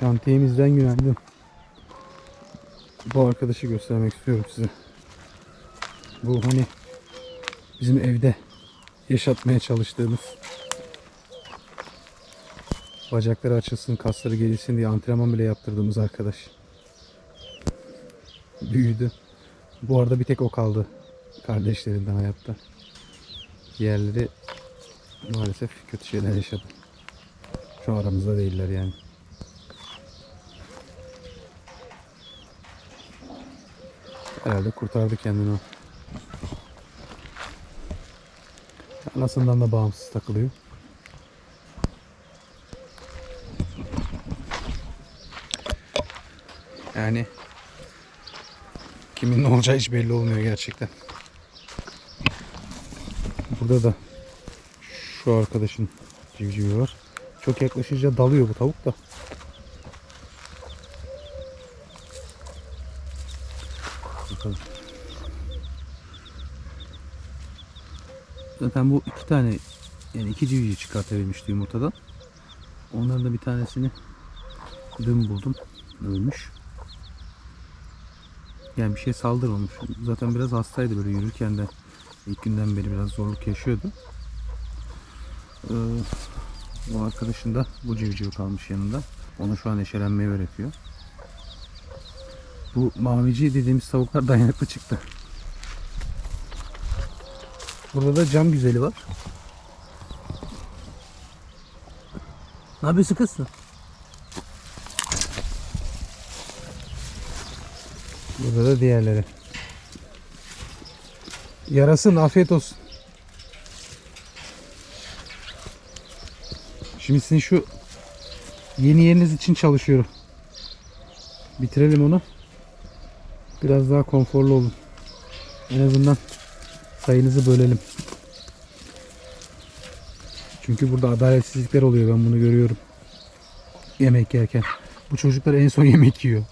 Şantiyemizden günaydın. Bu arkadaşı göstermek istiyorum size. Bu hani bizim evde yaşatmaya çalıştığımız bacakları açılsın, kasları gelişsin diye antrenman bile yaptırdığımız arkadaş. Büyüdü. Bu arada bir tek o kaldı kardeşlerinden hayatta. Diğerleri maalesef kötü şeyler yaşadı. Şu aramızda değiller yani. Herhalde kurtardı kendini o. Anasından da bağımsız takılıyor. Yani kimin ne olacağı hiç belli olmuyor gerçekten. Burada da şu arkadaşın civcivi var. Çok yaklaşınca dalıyor bu tavuk da. Bakalım. Zaten bu iki tane yani iki civciv çıkartabilmişti yumurtadan. Onların da bir tanesini dün buldum. Ölmüş. Yani bir şey saldırmamış. Zaten biraz hastaydı böyle yürürken de ilk günden beri biraz zorluk yaşıyordu. Ee, bu arkadaşın da bu civciv kalmış yanında. Onu şu an eşelenmeyi öğretiyor. Bu mavici dediğimiz tavuklar dayanıklı çıktı. Burada da cam güzeli var. Ne yapıyorsun kız? Burada da diğerleri. Yarasın afiyet olsun. Şimdi sizin şu yeni yeriniz için çalışıyorum. Bitirelim onu. Biraz daha konforlu olun. En azından sayınızı bölelim. Çünkü burada adaletsizlikler oluyor ben bunu görüyorum. Yemek yerken. Bu çocuklar en son yemek yiyor.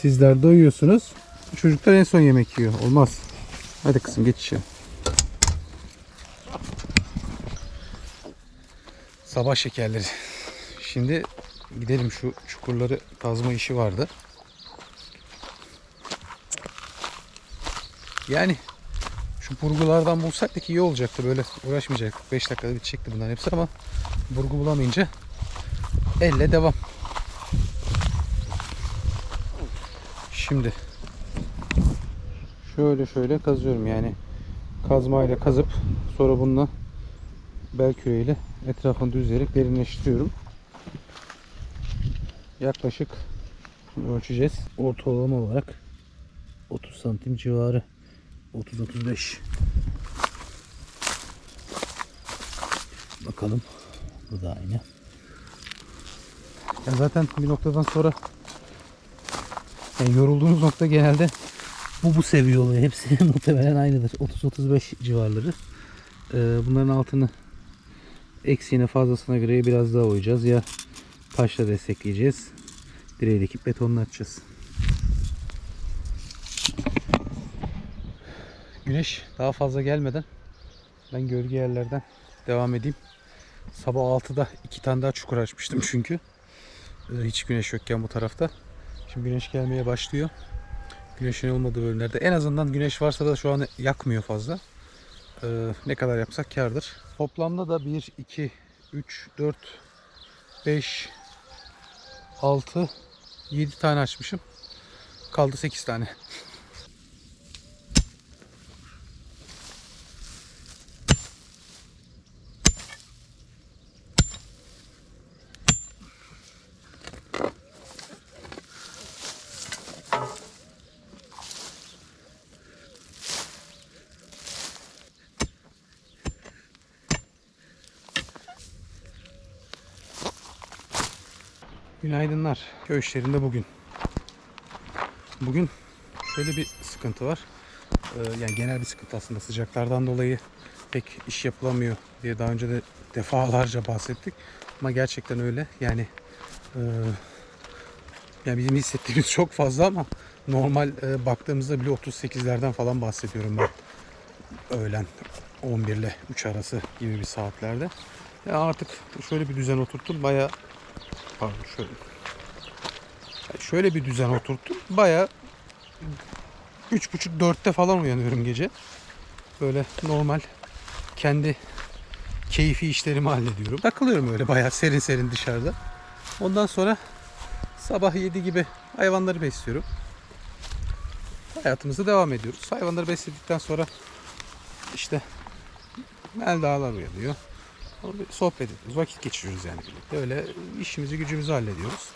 Sizler doyuyorsunuz. Bu çocuklar en son yemek yiyor. Olmaz. Hadi kızım geç içeri. Sabah şekerleri. Şimdi gidelim şu çukurları kazma işi vardı. Yani şu burgulardan bulsak da ki iyi olacaktı. Böyle uğraşmayacaktık. 5 dakikada bitecekti bunların hepsi ama burgu bulamayınca elle devam. Şimdi şöyle şöyle kazıyorum yani kazmayla kazıp sonra bununla bel küreğiyle etrafını düzleyerek derinleştiriyorum. Yaklaşık ölçeceğiz. Ortalama olarak 30 santim civarı 30-35 Bakalım. Bu da aynı. Ya zaten bir noktadan sonra yani yorulduğunuz nokta genelde bu bu seviye oluyor. Hepsi muhtemelen aynıdır. 30-35 civarları. Ee, bunların altını eksiğine fazlasına göre biraz daha oyacağız. Ya taşla destekleyeceğiz. Direği dikip betonlatacağız. Güneş daha fazla gelmeden ben gölge yerlerden devam edeyim. Sabah 6'da iki tane daha çukur açmıştım çünkü. Ee, Hiç güneş yokken bu tarafta. Şimdi güneş gelmeye başlıyor. Güneşin olmadığı bölümlerde. En azından güneş varsa da şu an yakmıyor fazla. Ee, ne kadar yapsak kardır. Toplamda da 1, 2, 3, 4, 5, 6, 7 tane açmışım. Kaldı 8 tane. Günaydınlar. Köy işlerinde bugün. Bugün şöyle bir sıkıntı var. Ee, yani genel bir sıkıntı aslında sıcaklardan dolayı pek iş yapılamıyor diye daha önce de defalarca bahsettik. Ama gerçekten öyle. Yani e, yani bizim hissettiğimiz çok fazla ama normal e, baktığımızda bile 38'lerden falan bahsediyorum ben. Öğlen 11 ile 3 arası gibi bir saatlerde. Ya artık şöyle bir düzen oturttum. Baya pardon şöyle. Şöyle bir düzen oturttum. Baya üç buçuk dörtte falan uyanıyorum gece. Böyle normal kendi keyfi işlerimi hallediyorum. Takılıyorum öyle bayağı serin serin dışarıda. Ondan sonra sabah 7 gibi hayvanları besliyorum. Hayatımıza devam ediyoruz. Hayvanları besledikten sonra işte Melda'lar uyanıyor. Bir Sohbet ediyoruz. Vakit geçiriyoruz yani birlikte. Öyle işimizi gücümüzü hallediyoruz.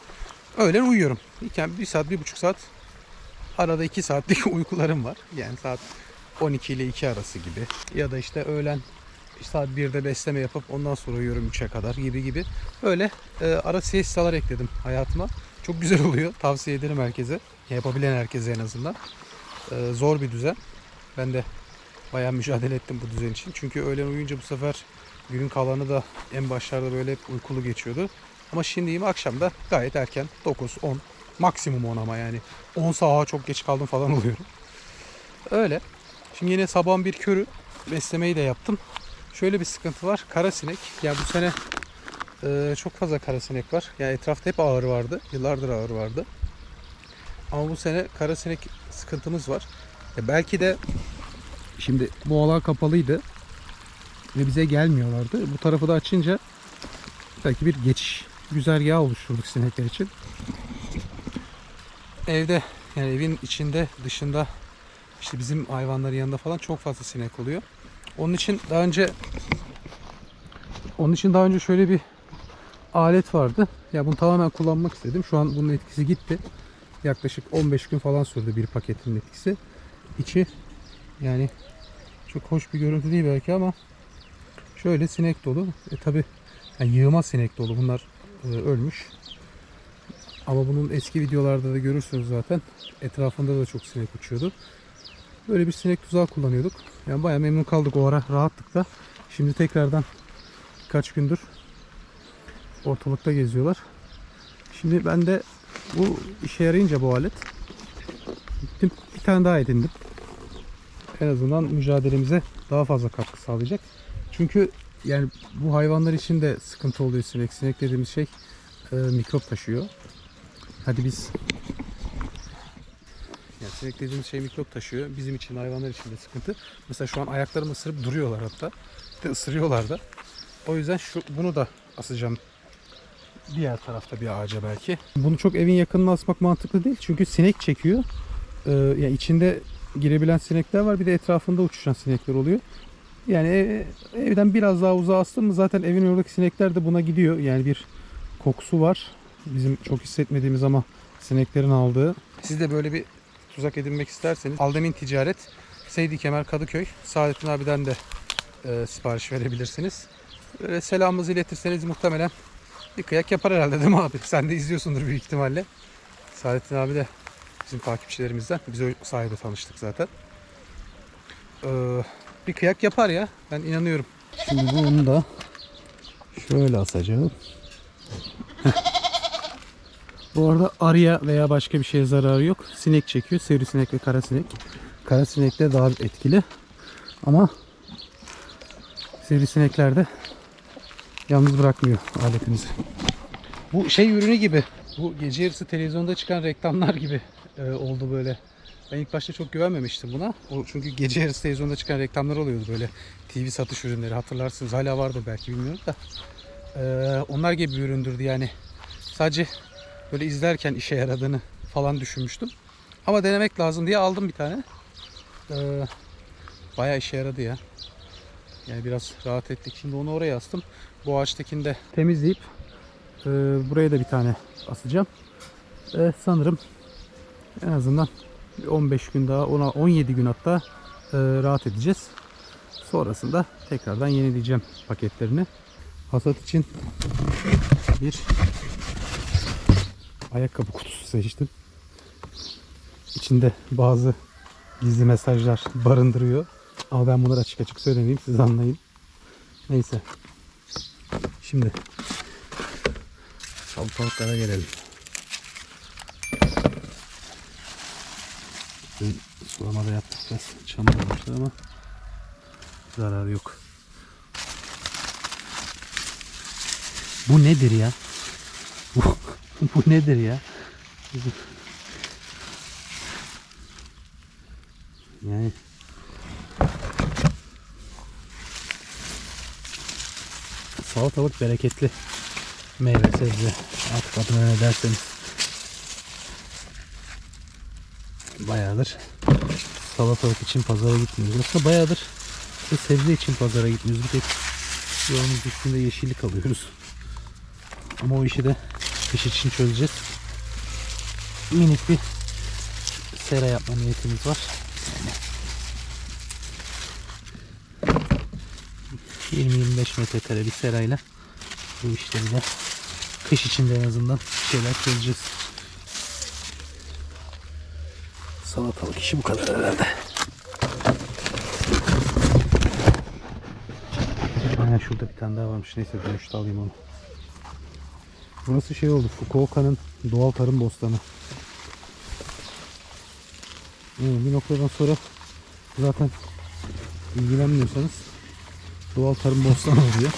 Öğlen uyuyorum. İlken bir saat, bir buçuk saat arada iki saatlik uykularım var. Yani saat 12 ile 2 arası gibi. Ya da işte öğlen saat 1'de besleme yapıp ondan sonra uyuyorum 3'e kadar gibi gibi. Öyle e, ara siestalar ekledim hayatıma. Çok güzel oluyor. Tavsiye ederim herkese. Yapabilen herkese en azından. E, zor bir düzen. Ben de bayağı mücadele ettim bu düzen için. Çünkü öğlen uyuyunca bu sefer günün kalanı da en başlarda böyle hep uykulu geçiyordu. Ama şimdiyim akşamda gayet erken 9 10 maksimum 10 ama yani 10 sağa çok geç kaldım falan oluyorum. Öyle. Şimdi yine sabahın bir körü beslemeyi de yaptım. Şöyle bir sıkıntı var. Kara sinek. Ya bu sene e, çok fazla kara sinek var. Yani etrafta hep ağır vardı. Yıllardır ağır vardı. Ama bu sene kara sinek sıkıntımız var. Ya belki de şimdi bu alan kapalıydı ve bize gelmiyorlardı. Bu tarafı da açınca belki bir geçiş güzergahı oluşturduk sinekler için. Evde yani evin içinde dışında işte bizim hayvanların yanında falan çok fazla sinek oluyor. Onun için daha önce onun için daha önce şöyle bir alet vardı. Ya bunu tamamen kullanmak istedim. Şu an bunun etkisi gitti. Yaklaşık 15 gün falan sürdü bir paketin etkisi. İçi yani çok hoş bir görüntü değil belki ama şöyle sinek dolu. E tabi yani yığma sinek dolu. Bunlar e, ölmüş. Ama bunun eski videolarda da görürsünüz zaten. Etrafında da çok sinek uçuyordu. Böyle bir sinek tuzağı kullanıyorduk. Yani bayağı memnun kaldık o ara rahatlıkla. Şimdi tekrardan kaç gündür ortalıkta geziyorlar. Şimdi ben de bu işe yarayınca bu alet gittim bir tane daha edindim. En azından mücadelemize daha fazla katkı sağlayacak. Çünkü yani bu hayvanlar için de sıkıntı oluyor sinek. Sinek dediğimiz şey e, mikrop taşıyor. Hadi biz yani sinek dediğimiz şey mikrop taşıyor. Bizim için hayvanlar için de sıkıntı. Mesela şu an ayaklarımı ısırıp duruyorlar hatta. Bir de ısırıyorlar da. O yüzden şu bunu da asacağım. Diğer tarafta bir ağaca belki. Bunu çok evin yakınına asmak mantıklı değil. Çünkü sinek çekiyor. Ee, yani içinde girebilen sinekler var. Bir de etrafında uçuşan sinekler oluyor. Yani ev- evden biraz daha uzağa astım zaten evin oradaki sinekler de buna gidiyor. Yani bir kokusu var. Bizim çok hissetmediğimiz ama sineklerin aldığı. Siz de böyle bir tuzak edinmek isterseniz Aldemin Ticaret, Seydi Kemer Kadıköy, Saadettin abiden de e, sipariş verebilirsiniz. Böyle selamımızı iletirseniz muhtemelen bir kıyak yapar herhalde değil mi abi? Sen de izliyorsundur büyük ihtimalle. Saadettin abi de bizim takipçilerimizden. Biz o sayede tanıştık zaten. Ee, bir kıyak yapar ya. Ben inanıyorum. Şimdi bunu da şöyle asacağım. Bu arada arıya veya başka bir şeye zararı yok. Sinek çekiyor. Sivrisinek ve kara sinek. Kara sinekler daha etkili. Ama sivrisinekler de yalnız bırakmıyor aletimizi. Bu şey ürünü gibi. Bu gece yarısı televizyonda çıkan reklamlar gibi e, oldu böyle. Ben ilk başta çok güvenmemiştim buna. O çünkü gece yarısı televizyonda çıkan reklamlar oluyordu böyle. TV satış ürünleri hatırlarsınız. Hala vardır belki bilmiyorum da. E, onlar gibi bir üründürdü yani. Sadece böyle izlerken işe yaradığını falan düşünmüştüm. Ama denemek lazım diye aldım bir tane. Ee, bayağı işe yaradı ya. Yani biraz rahat ettik. Şimdi onu oraya astım. Bu ağaçtakini de temizleyip e, buraya da bir tane asacağım. E, sanırım en azından 15 gün daha, ona 17 gün hatta e, rahat edeceğiz. Sonrasında tekrardan yenileyeceğim paketlerini. Hasat için bir ayakkabı kutusu seçtim. İçinde bazı gizli mesajlar barındırıyor. Ama ben bunları açık açık söylemeyeyim siz anlayın. Neyse. Şimdi salatalıklara gelelim. Ben sulamada yaptık biraz çamur olmuşlar ama zararı yok. Bu nedir ya? Bu, bu nedir ya? Yani salatalık bereketli meyve sebze artık adına ne derseniz bayağıdır salatalık için pazara gitmiyoruz. Aslında bayağıdır işte sebze için pazara gitmiyoruz. Bir tek yolumuz üstünde yeşillik alıyoruz. Ama o işi de kış için çözeceğiz. Minik bir sera yapma niyetimiz var. Yani 20-25 metrekare bir serayla bu işleri de kış içinde en azından şeyler çözeceğiz. Salatalık işi bu kadar herhalde. Aynen şurada bir tane daha varmış. Neyse dönüşte alayım onu. Burası şey oldu. Fukuoka'nın doğal tarım bostanı. Bir noktadan sonra zaten ilgilenmiyorsanız doğal tarım bostanı oluyor.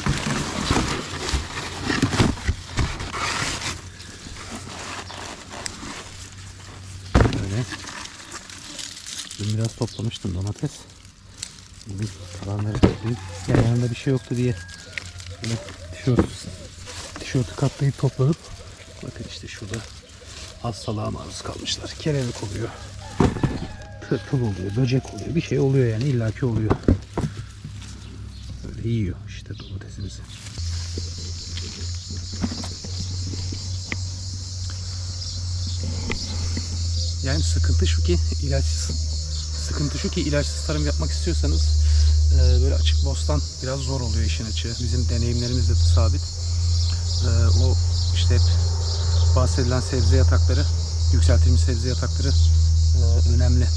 Böyle. Dün biraz toplamıştım domates. Bugün kalanları toplayayım. Yani yanında bir şey yoktu diye böyle tişört, tişörtü katlayıp topladım. Bakın işte şurada hastalığa maruz kalmışlar. Kelebek oluyor. Tırtıl oluyor, böcek oluyor. Bir şey oluyor yani illaki oluyor. Böyle yiyor işte domatesimizi. Yani sıkıntı şu ki ilaçsız sıkıntı şu ki ilaçsız tarım yapmak istiyorsanız e, böyle açık bostan biraz zor oluyor işin açığı. Bizim deneyimlerimizde de sabit. E, o işte hep bahsedilen sebze yatakları, yükseltilmiş sebze yatakları e, önemli.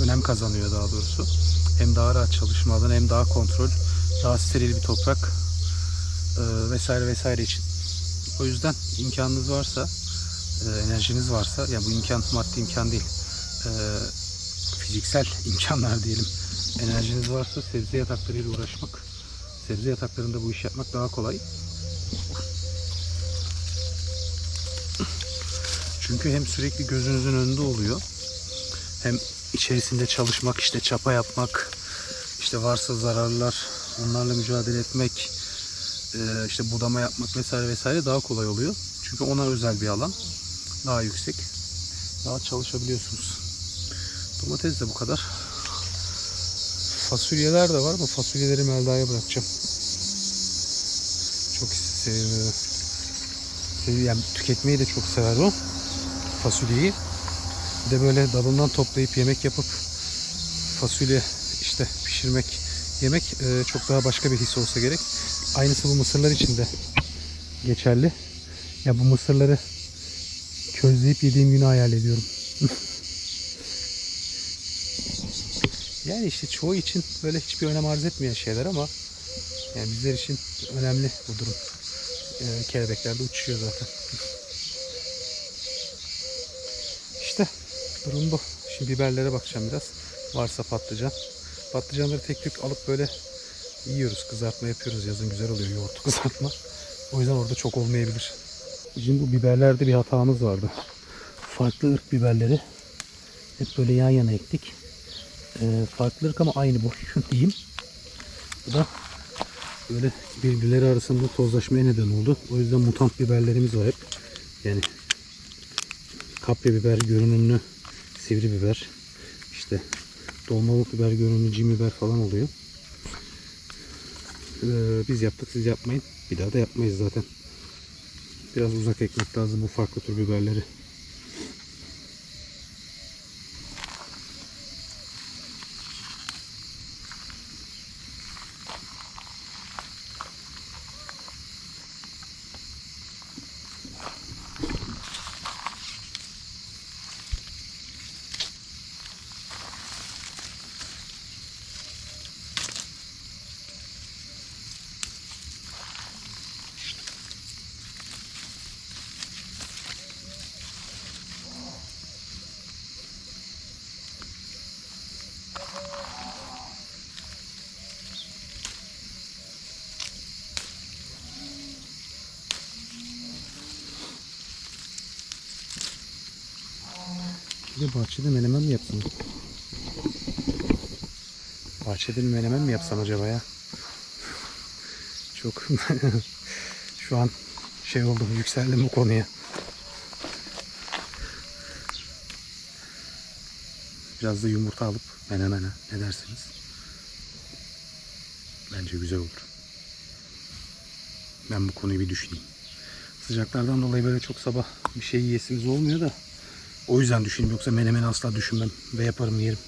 Önem kazanıyor daha doğrusu. Hem daha rahat çalışma alanı hem daha kontrol, daha steril bir toprak e, vesaire vesaire için. O yüzden imkanınız varsa, e, enerjiniz varsa, yani bu imkan maddi imkan değil, e, fiziksel imkanlar diyelim. Enerjiniz varsa sebze yataklarıyla uğraşmak, sebze yataklarında bu iş yapmak daha kolay. Çünkü hem sürekli gözünüzün önünde oluyor. Hem içerisinde çalışmak, işte çapa yapmak, işte varsa zararlar, onlarla mücadele etmek, e, işte budama yapmak vesaire vesaire daha kolay oluyor. Çünkü ona özel bir alan. Daha yüksek. Daha çalışabiliyorsunuz. Domates de bu kadar. Fasulyeler de var. Bu fasulyeleri Melda'ya bırakacağım. Çok seviyor. seviyor. Yani tüketmeyi de çok sever o. Fasulyeyi. Bir de böyle dalından toplayıp yemek yapıp fasulye işte pişirmek, yemek e, çok daha başka bir his olsa gerek. Aynısı bu mısırlar için de geçerli. Ya bu mısırları közleyip yediğim günü hayal ediyorum. yani işte çoğu için böyle hiçbir önem arz etmeyen şeyler ama yani bizler için önemli bu durum. Ee, kelebekler de uçuyor zaten. İşte durum bu. Şimdi biberlere bakacağım biraz. Varsa patlıcan. Patlıcanları tek tük alıp böyle yiyoruz. Kızartma yapıyoruz. Yazın güzel oluyor yoğurtlu kızartma. O yüzden orada çok olmayabilir. Şimdi bu biberlerde bir hatamız vardı. Farklı ırk biberleri hep böyle yan yana ektik. Ee, farklı ırk ama aynı boy diyeyim. Bu da böyle birbirleri arasında tozlaşmaya neden oldu. O yüzden mutant biberlerimiz var hep. Yani kapya biber görünümlü sivri biber, işte dolmalık biber görünümlü cim biber falan oluyor. Ee, biz yaptık siz yapmayın. Bir daha da yapmayız zaten. Biraz uzak ekmek lazım bu farklı tür biberleri. Bir de bahçede menemen mi yapsam? Bahçede bir menemen mi yapsam acaba ya? Çok şu an şey oldum yükseldim bu konuya. Biraz da yumurta alıp menemene ne dersiniz? Bence güzel olur. Ben bu konuyu bir düşüneyim. Sıcaklardan dolayı böyle çok sabah bir şey yiyesimiz olmuyor da o yüzden düşüneyim yoksa menemeni asla düşünmem ve yaparım yerim.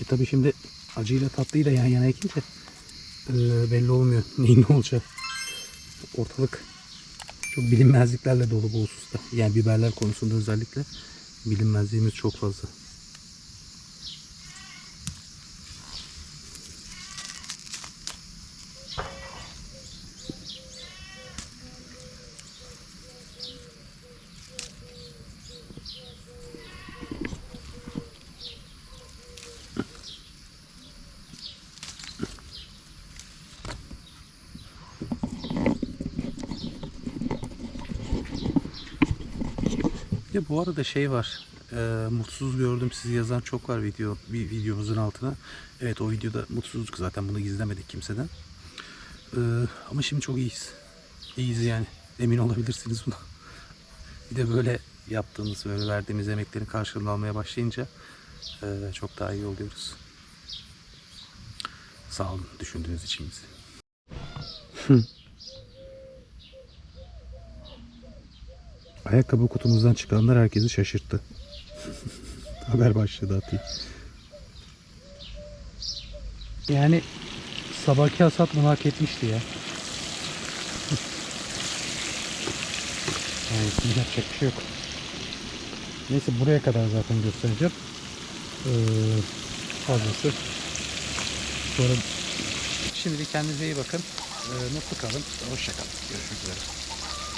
E tabi şimdi acıyla tatlıyı da yan yana ekince e, belli olmuyor neyin ne olacağı. Ortalık çok bilinmezliklerle dolu bu hususta. Yani biberler konusunda özellikle bilinmezliğimiz çok fazla. De bu arada şey var. e, mutsuz gördüm sizi yazan çok var video bir videomuzun altına. Evet o videoda mutsuzduk zaten bunu gizlemedik kimseden. E, ama şimdi çok iyiyiz. İyiyiz yani. Emin olabilirsiniz buna. Bir de böyle yaptığımız böyle verdiğimiz emeklerin karşılığını almaya başlayınca e, çok daha iyi oluyoruz. Sağ olun düşündüğünüz için bizi. Ayakkabı kutumuzdan çıkanlar herkesi şaşırttı. Haber başladı atayım. Yani sabahki hasat bunu hak etmişti ya. Yani şimdi yapacak bir şey yok. Neyse buraya kadar zaten göstereceğim. Ee, fazlası. Sonra Şimdi kendinize iyi bakın. Ee, mutlu kalın. Hoşçakalın. Görüşmek üzere.